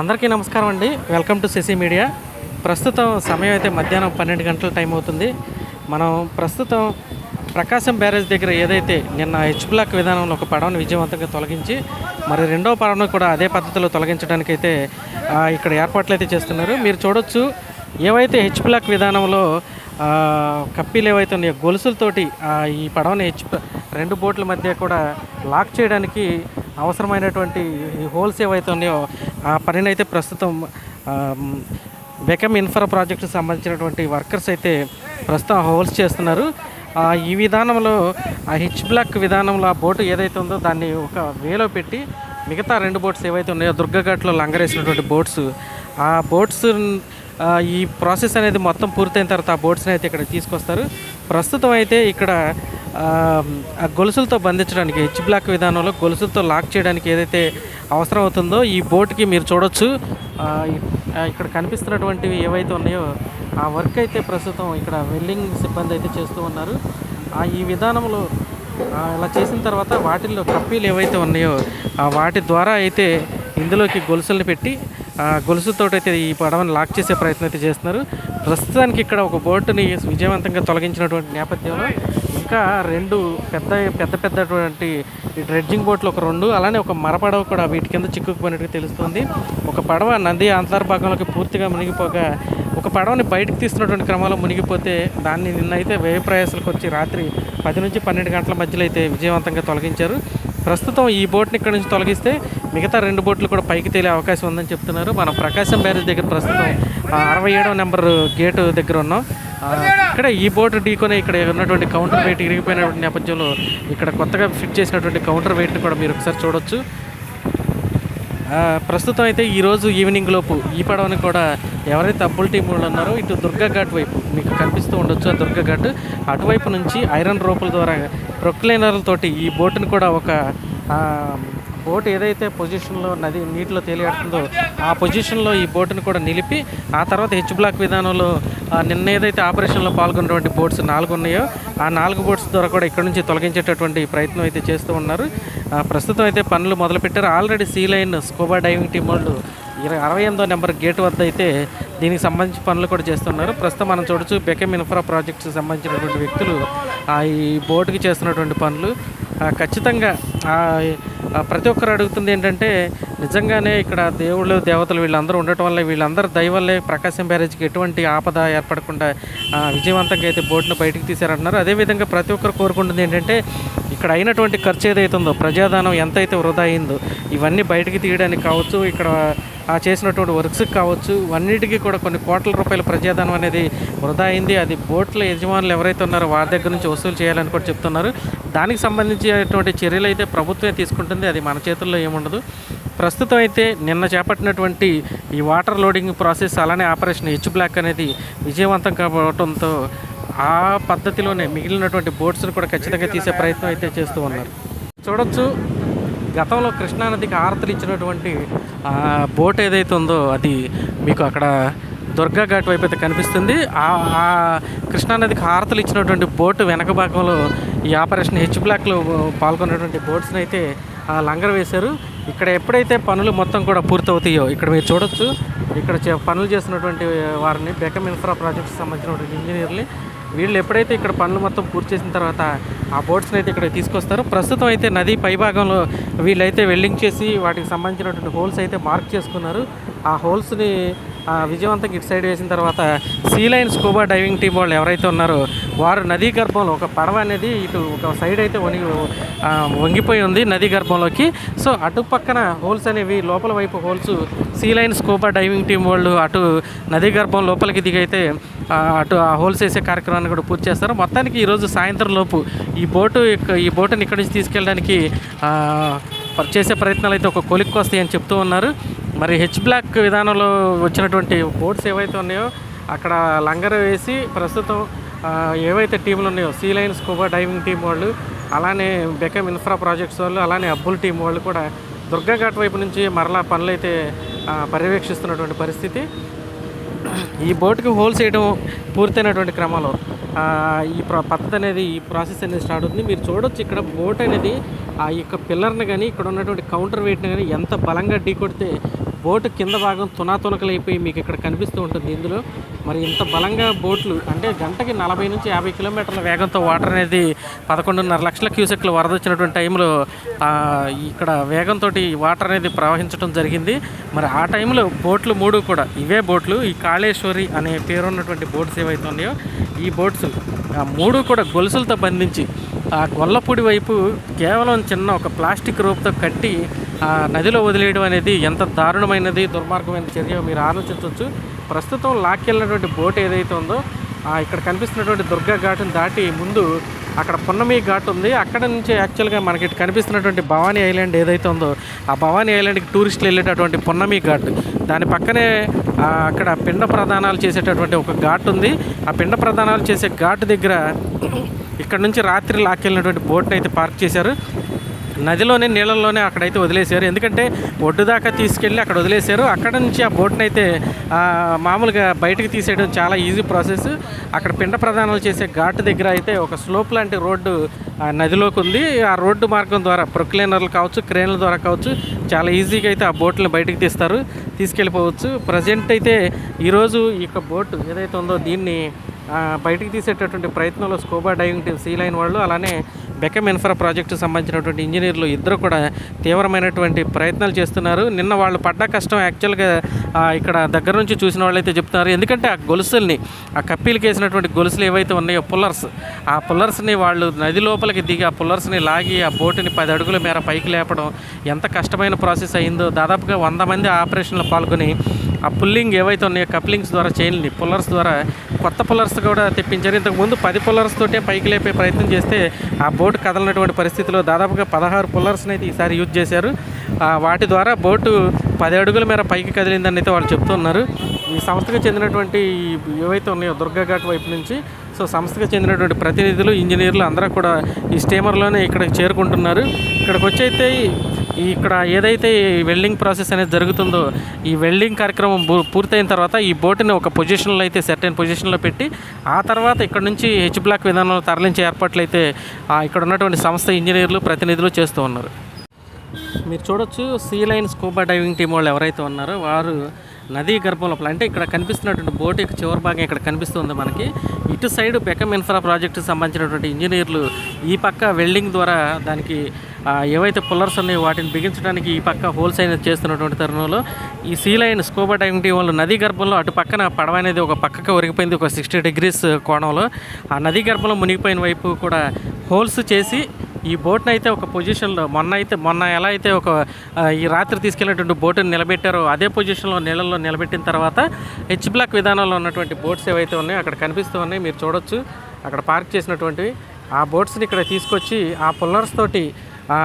అందరికీ నమస్కారం అండి. వెల్కమ్ టు సిసి మీడియా ప్రస్తుతం సమయం అయితే మధ్యాహ్నం పన్నెండు గంటల టైం అవుతుంది. మనం ప్రస్తుతం ప్రకాశం బ్యారేజ్ దగ్గర ఏదైతే నిన్న హెచ్ బ్లాక్ విధానంలో ఒక పడవను విజయవంతంగా తొలగించి మరి రెండవ పడవను కూడా అదే పద్ధతిలో తొలగించడానికి అయితే ఇక్కడ ఏర్పాట్లు అయితే చేస్తున్నారు. మీరు చూడొచ్చు ఏవైతే హెచ్ బ్లాక్ విధానంలో కప్పీలు ఏవైతే ఉన్నాయో గొలుసులతోటి ఈ పడవని హెచ్ రెండు బోట్ల మధ్య కూడా లాక్ చేయడానికి అవసరమైనటువంటి హోల్స్ ఏవైతే ఉన్నాయో ఆ పనినైతే ప్రస్తుతం బెకమ్ ఇన్ఫ్రా ప్రాజెక్టుకు సంబంధించినటువంటి వర్కర్స్ అయితే ప్రస్తుతం హోల్స్ చేస్తున్నారు. ఈ విధానంలో ఆ హెచ్ బ్లాక్ విధానంలో ఆ బోటు ఏదైతే ఉందో దాన్ని ఒక వేలో పెట్టి మిగతా రెండు బోట్స్ ఏవైతే ఉన్నాయో దుర్గఘాట్లో లంగరేసినటువంటి బోట్స్ ఆ బోట్స్ ఈ ప్రాసెస్ అనేది మొత్తం పూర్తయిన తర్వాత ఆ బోట్స్ని అయితే ఇక్కడ తీసుకొస్తారు. ప్రస్తుతం అయితే ఇక్కడ గొలుసులతో బంధించడానికి హెచ్ బ్లాక్ విధానంలో గొలుసులతో లాక్ చేయడానికి ఏదైతే అవసరం అవుతుందో ఈ బోట్కి మీరు చూడొచ్చు. ఇక్కడ కనిపిస్తున్నటువంటివి ఏవైతే ఉన్నాయో ఆ వర్క్ అయితే ప్రస్తుతం ఇక్కడ వెల్డింగ్ సిబ్బంది అయితే చేస్తూ ఉన్నారు. ఈ విధానంలో ఇలా చేసిన తర్వాత వాటిల్లో కప్పీలు ఏవైతే ఉన్నాయో వాటి ద్వారా అయితే ఇందులోకి గొలుసులు పెట్టి గొలుసుతో అయితే ఈ పడవని లాక్ చేసే ప్రయత్నం అయితే చేస్తున్నారు. ప్రస్తుతానికి ఇక్కడ ఒక బోటుని విజయవంతంగా తొలగించినటువంటి నేపథ్యంలో ఇంకా రెండు పెద్ద పెద్ద పెద్దటువంటి డ్రెడ్జింగ్ బోట్లు ఒక రెండు అలానే ఒక మరపడవ కూడా వీటి కింద చిక్కుకుపోయినట్టుగా తెలుస్తుంది. ఒక పడవ నది అంతర్భాగంలోకి పూర్తిగా మునిగిపోగా ఒక పడవని బయటకు తీస్తున్నటువంటి క్రమంలో మునిగిపోతే దాన్ని నిన్నైతే వ్యయ ప్రయాసాలకు వచ్చి రాత్రి పది నుంచి పన్నెండు గంటల మధ్యలో అయితే విజయవంతంగా తొలగించారు. ప్రస్తుతం ఈ బోట్ని ఇక్కడ నుంచి తొలగిస్తే మిగతా రెండు బోట్లు కూడా పైకి తేలే అవకాశం ఉందని చెప్తున్నారు. మనం ప్రకాశం బ్యారేజ్ దగ్గర ప్రస్తుతం అరవై ఏడవ నెంబర్ గేటు దగ్గర ఉన్నాం. ఇక్కడ ఈ బోట్ ఢీకొని ఇక్కడ ఉన్నటువంటి కౌంటర్ వెయిట్ ఇరిగిపోయినటువంటి నేపథ్యంలో ఇక్కడ కొత్తగా ఫిట్ చేసినటువంటి కౌంటర్ వెయిట్ని కూడా మీరు ఒకసారి చూడొచ్చు. ప్రస్తుతం అయితే ఈరోజు ఈవినింగ్ లోపు ఈ పడవని కూడా ఎవరైతే అబ్బుల్ టీం వాళ్ళు ఉన్నారో ఇటు దుర్గా ఘాట్ వైపు మీకు కనిపిస్తూ ఉండొచ్చు ఆ దుర్గా ఘాట్. అటువైపు నుంచి ఐరన్ రోపుల ద్వారా ప్రొక్లైనర్లతోటి ఈ బోటుని కూడా ఒక బోట్ ఏదైతే పొజిషన్లో నది నీటిలో తేలియాడుతుందో ఆ పొజిషన్లో ఈ బోటుని కూడా నిలిపి ఆ తర్వాత హెచ్ బ్లాక్ విధానంలో ఆ, నిన్న ఏదైతే ఆపరేషన్లో పాల్గొన్నటువంటి బోట్స్ నాలుగు ఉన్నాయో ఆ నాలుగు బోట్స్ ద్వారా కూడా ఇక్కడ నుంచి తొలగించేటటువంటి ప్రయత్నం అయితే చేస్తూ ఉన్నారు. ఆ, ప్రస్తుతం అయితే పనులు మొదలుపెట్టారు. Already sea line scuba diving team వాళ్ళు ఇరవై అరవై ఎనిమిదో నెంబర్ గేట్ వద్ద అయితే దీనికి సంబంధించి పనులు కూడా చేస్తున్నారు. ప్రస్తుతం మనం చూడొచ్చు బెకమ్ ఇన్ఫ్రా ప్రాజెక్ట్స్ సంబంధించినటువంటి వ్యక్తులు ఆ ఈ బోటుకి చేస్తున్నటువంటి పనులు. ఖచ్చితంగా ప్రతి ఒక్కరు అడుగుతుంది ఏంటంటే నిజంగానే ఇక్కడ దేవుళ్ళు దేవతలు వీళ్ళందరూ ఉండటం వల్ల వీళ్ళందరూ దయవల్లే ప్రకాశం బ్యారేజ్కి ఎటువంటి ఆపద ఏర్పడకుండా విజయవంతంగా అయితే బోట్ను బయటికి తీశారంటున్నారు. అదేవిధంగా ప్రతి ఒక్కరు కోరుకుంటుంది ఏంటంటే ఇక్కడ అయినటువంటి ఖర్చు ఏదైతే ఉందో ప్రజాదానం ఎంతైతే వృధా అయిందో ఇవన్నీ బయటికి తీయడానికి కావచ్చు ఇక్కడ ఆ చేసినటువంటి వర్క్స్కి కావచ్చు అన్నిటికీ కూడా కొన్ని కోట్ల రూపాయల ప్రజాధనం అనేది వృధా అయింది. అది బోట్ల యజమానులు ఎవరైతే ఉన్నారో వారి దగ్గర నుంచి వసూలు చేయాలని కూడా చెప్తున్నారు. దానికి సంబంధించినటువంటి చర్యలు అయితే ప్రభుత్వమే తీసుకుంటుంది. అది మన చేతుల్లో ఏముండదు. ప్రస్తుతం అయితే నిన్న చేపట్టినటువంటి ఈ వాటర్ లోడింగ్ ప్రాసెస్ అలానే ఆపరేషన్ హెచ్ బ్లాక్ అనేది విజయవంతం కావడంతో ఆ పద్ధతిలోనే మిగిలినటువంటి బోట్స్ను కూడా ఖచ్చితంగా తీసే ప్రయత్నం అయితే చేస్తూ ఉన్నారు. చూడొచ్చు. గతంలో కృష్ణానదికి ఆరతలు ఇచ్చినటువంటి బోట్ ఏదైతే ఉందో అది మీకు అక్కడ దుర్గా ఘాట్ వైపు అయితే కనిపిస్తుంది. ఆ కృష్ణానదికి హారతలు ఇచ్చినటువంటి బోటు వెనక భాగంలో ఈ ఆపరేషన్ హెచ్ బ్లాక్లో పాల్గొన్నటువంటి బోట్స్ని అయితే ఆ లంగర్ వేశారు. ఇక్కడ ఎప్పుడైతే పనులు మొత్తం కూడా పూర్తవుతాయో ఇక్కడ మీరు చూడొచ్చు. ఇక్కడ చే- పనులు చేస్తున్నటువంటి వారిని బెకమ్ ఇన్ఫ్రా ప్రాజెక్ట్స్ సంబంధించినటువంటి ఇంజనీర్లు. వీళ్ళు ఎప్పుడైతే ఇక్కడ పనులు మొత్తం పూర్తి చేసిన తర్వాత ఆ బోట్స్ని అయితే ఇక్కడ తీసుకొస్తారు. ప్రస్తుతం అయితే నది పైభాగంలో వీళ్ళైతే వెల్డింగ్ చేసి వాటికి సంబంధించినటువంటి హోల్స్ అయితే మార్క్ చేసుకున్నారు. ఆ హోల్స్ని విజయవంతంగా ఇటు సైడ్ వేసిన తర్వాత sea line scuba diving team వాళ్ళు ఎవరైతే ఉన్నారో వారు నదీ గర్భంలో ఒక పడవ అనేది ఇటు ఒక సైడ్ అయితే వణి వంగిపోయి ఉంది నదీ గర్భంలోకి. సో అటు పక్కన హోల్స్ అనేవి లోపల వైపు holes. Sea line scuba diving team వాళ్ళు అటు నదీ గర్భం లోపలికి దిగైతే అటు ఆ హోల్స్ వేసే కార్యక్రమాన్ని కూడా పూర్తి చేస్తారు. మొత్తానికి ఈరోజు సాయంత్రం లోపు ఈ బోటు ఈ బోటుని ఇక్కడి నుంచి తీసుకెళ్ళడానికి చేసే ప్రయత్నాలు అయితే ఒక కొలిక్కి వస్తాయని చెప్తూ ఉన్నారు. మరి హెచ్ బ్లాక్ విధానంలో వచ్చినటువంటి బోట్స్ ఏవైతే ఉన్నాయో అక్కడ లంగర్ వేసి ప్రస్తుతం ఏవైతే టీంలు ఉన్నాయో sea line scuba diving team వాళ్ళు అలానే బెకమ్ ఇన్ఫ్రా ప్రాజెక్ట్స్ వాళ్ళు అలానే అబ్బుల్ టీం వాళ్ళు కూడా దుర్గాఘాట్ వైపు నుంచి మరలా పనులు అయితే పర్యవేక్షిస్తున్నటువంటి పరిస్థితి. ఈ బోట్కి హోల్స్ వేయడం పూర్తయినటువంటి క్రమంలో ఈ ప్ర పద్ధతి అనేది ఈ ప్రాసెస్ అనేది స్టార్ట్ అవుతుంది. మీరు చూడొచ్చు ఇక్కడ బోట్ అనేది ఆ యొక్క పిల్లర్ని కానీ ఇక్కడ ఉన్నటువంటి కౌంటర్ వెయిట్ని కానీ ఎంత బలంగా ఢీ కొడితే బోటు కింద భాగం తునాతునకలైపోయి మీకు ఇక్కడ కనిపిస్తూ ఉంటుంది ఇందులో. మరి ఇంత బలంగా బోట్లు అంటే గంటకి నలభై నుంచి యాభై కిలోమీటర్ల వేగంతో వాటర్ అనేది పదకొండున్నర లక్షల క్యూసెక్లు వరద వచ్చినటువంటి టైంలో ఇక్కడ వేగంతో వాటర్ అనేది ప్రవహించడం జరిగింది. మరి ఆ టైంలో బోట్లు మూడు కూడా ఇవే బోట్లు ఈ కాళేశ్వరి అనే పేరు ఉన్నటువంటి బోట్స్ ఏవైతే ఉన్నాయో ఈ బోట్స్ ఆ మూడు కూడా గొలుసులతో బంధించి ఆ గొల్లపూడి వైపు కేవలం చిన్న ఒక ప్లాస్టిక్ రూపుతో కట్టి ఆ నదిలో వదిలేయడం అనేది ఎంత దారుణమైనది దుర్మార్గమైన చర్య మీరు ఆలోచించవచ్చు ప్రస్తుతం లాక్కెళ్ళినటువంటి బోట్ ఏదైతే ఉందో ఇక్కడ కనిపిస్తున్నటువంటి దుర్గా ఘాట్ని దాటి ముందు అక్కడ పున్నమి ఘాట్ ఉంది. అక్కడ నుంచి యాక్చువల్గా మనకి కనిపిస్తున్నటువంటి భవానీ ఐలాండ్ ఏదైతే ఉందో ఆ భవానీ ఐలాండ్కి టూరిస్టులు వెళ్ళేటటువంటి పున్నమి ఘాట్. దాని పక్కనే అక్కడ పిండ ప్రదానాలు చేసేటటువంటి ఒక ఘాట్ ఉంది. ఆ పిండ ప్రదానాలు చేసే ఘాట్ దగ్గర ఇక్కడ నుంచి రాత్రి లాక్కెళ్ళినటువంటి బోట్ని అయితే పార్క్ చేశారు. నదిలోనే నీళ్ళల్లోనే అక్కడైతే వదిలేశారు. ఎందుకంటే ఒడ్డు దాకా తీసుకెళ్ళి అక్కడ వదిలేశారు. అక్కడ నుంచి ఆ బోట్ని అయితే మామూలుగా బయటకు తీసేయడం చాలా ఈజీ ప్రాసెస్. అక్కడ పిండ ప్రదానాలు చేసే ఘాట్ దగ్గర అయితే ఒక స్లోప్ లాంటి రోడ్డు ఆ నదిలోకి ఉంది. ఆ రోడ్డు మార్గం ద్వారా ప్రొక్లైనర్లు కావచ్చు క్రేన్ల ద్వారా కావచ్చు చాలా ఈజీగా అయితే ఆ బోట్ని బయటకు తీస్తారు తీసుకెళ్ళిపోవచ్చు. ప్రజెంట్ అయితే ఈరోజు ఈ యొక్క బోట్ ఏదైతే ఉందో దీన్ని బయటకు తీసేటటువంటి ప్రయత్నంలో scuba diving team sea line వాళ్ళు అలానే బెకమ్ ఇన్ఫ్రా ప్రాజెక్టు సంబంధించినటువంటి ఇంజనీర్లు ఇద్దరు కూడా తీవ్రమైనటువంటి ప్రయత్నాలు చేస్తున్నారు. నిన్న వాళ్ళు పడ్డ కష్టం యాక్చువల్గా ఇక్కడ దగ్గర నుంచి చూసిన వాళ్ళైతే చెప్తున్నారు. ఎందుకంటే ఆ గొలుసుల్ని ఆ కప్పీలకి వేసినటువంటి గొలుసులు ఏవైతే ఉన్నాయో పుల్లర్స్ ఆ పుల్లర్స్ని వాళ్ళు నది లోపలికి దిగి ఆ పుల్లర్స్ని లాగి ఆ బోటుని పది అడుగుల మేర పైకి లేపడం ఎంత కష్టమైన ప్రాసెస్ అయిందో దాదాపుగా వంద మంది ఆపరేషన్లో పాల్గొని ఆ పుల్లింగ్ ఏవైతే ఉన్నాయో కప్లింగ్స్ ద్వారా చైన్లు పుల్లర్స్ ద్వారా కొత్త పుల్లర్స్ కూడా తెప్పించారు. ఇంతకుముందు పది పుల్లర్స్ తోటే పైకి లేపే ప్రయత్నం చేస్తే ఆ బోటు కదలనటువంటి పరిస్థితిలో దాదాపుగా పదహారు పుల్లర్స్ని అయితే ఈసారి యూజ్ చేశారు. వాటి ద్వారా బోటు పది అడుగుల మేర పైకి కదిలిందని అయితే వాళ్ళు చెప్తున్నారు ఈ సంస్థకు చెందినటువంటి ఏవైతే ఉన్నాయో దుర్గా ఘాట్ వైపు నుంచి సో సంస్థకు చెందినటువంటి ప్రతినిధులు ఇంజనీర్లు అందరూ కూడా ఈ స్టీమర్లోనే ఇక్కడికి చేరుకుంటున్నారు. ఇక్కడికి వచ్చి అయితే ఇక్కడ ఏదైతే ఈ వెల్డింగ్ ప్రాసెస్ అనేది జరుగుతుందో ఈ వెల్డింగ్ కార్యక్రమం పూ- పూర్తయిన తర్వాత ఈ బోటుని ఒక పొజిషన్లో అయితే సెర్టైన్ పొజిషన్లో పెట్టి ఆ తర్వాత ఇక్కడ నుంచి హెచ్ బ్లాక్ విధానంలో తరలించే ఏర్పాట్లు అయితే ఇక్కడ ఉన్నటువంటి సంస్థ ఇంజనీర్లు ప్రతినిధులు చేస్తూ ఉన్నారు. మీరు చూడొచ్చు sea line scuba diving team వాళ్ళు ఎవరైతే ఉన్నారో వారు నదీ గర్భం లోపల. అంటే ఇక్కడ కనిపిస్తున్నటువంటి బోట్ యొక్క చివరి భాగం ఇక్కడ కనిపిస్తుంది మనకి. ఇటు సైడ్ బెకమ్ ఇన్ఫ్రా ప్రాజెక్టుకి సంబంధించినటువంటి ఇంజనీర్లు ఈ పక్క వెల్డింగ్ ద్వారా దానికి ఏవైతే పుల్లర్స్ ఉన్నాయో వాటిని బిగించడానికి ఈ పక్క హోల్స్ అనేది చేస్తున్నటువంటి తరుణంలో ఈ సీ లైన్ స్కోబా డైవింగ్ వాళ్ళు నదీ గర్భంలో అటు పక్కన పడవ అనేది ఒక పక్కకు ఒరిగిపోయింది ఒక సిక్స్టీ డిగ్రీస్ కోణంలో. ఆ నదీ గర్భంలో మునిగిపోయిన వైపు కూడా హోల్స్ చేసి ఈ బోట్ని అయితే ఒక పొజిషన్లో మొన్న అయితే మొన్న ఎలా అయితే ఒక ఈ రాత్రి తీసుకెళ్ళినటువంటి బోటుని నిలబెట్టారో అదే పొజిషన్లో నీళ్ళల్లో నిలబెట్టిన తర్వాత హెచ్ బ్లాక్ విధానంలో ఉన్నటువంటి బోట్స్ ఏవైతే ఉన్నాయో అక్కడ కనిపిస్తూ ఉన్నాయి. మీరు చూడొచ్చు. అక్కడ పార్క్ చేసినటువంటివి. ఆ బోట్స్ని ఇక్కడ తీసుకొచ్చి ఆ పుల్లర్స్ తోటి ఆ,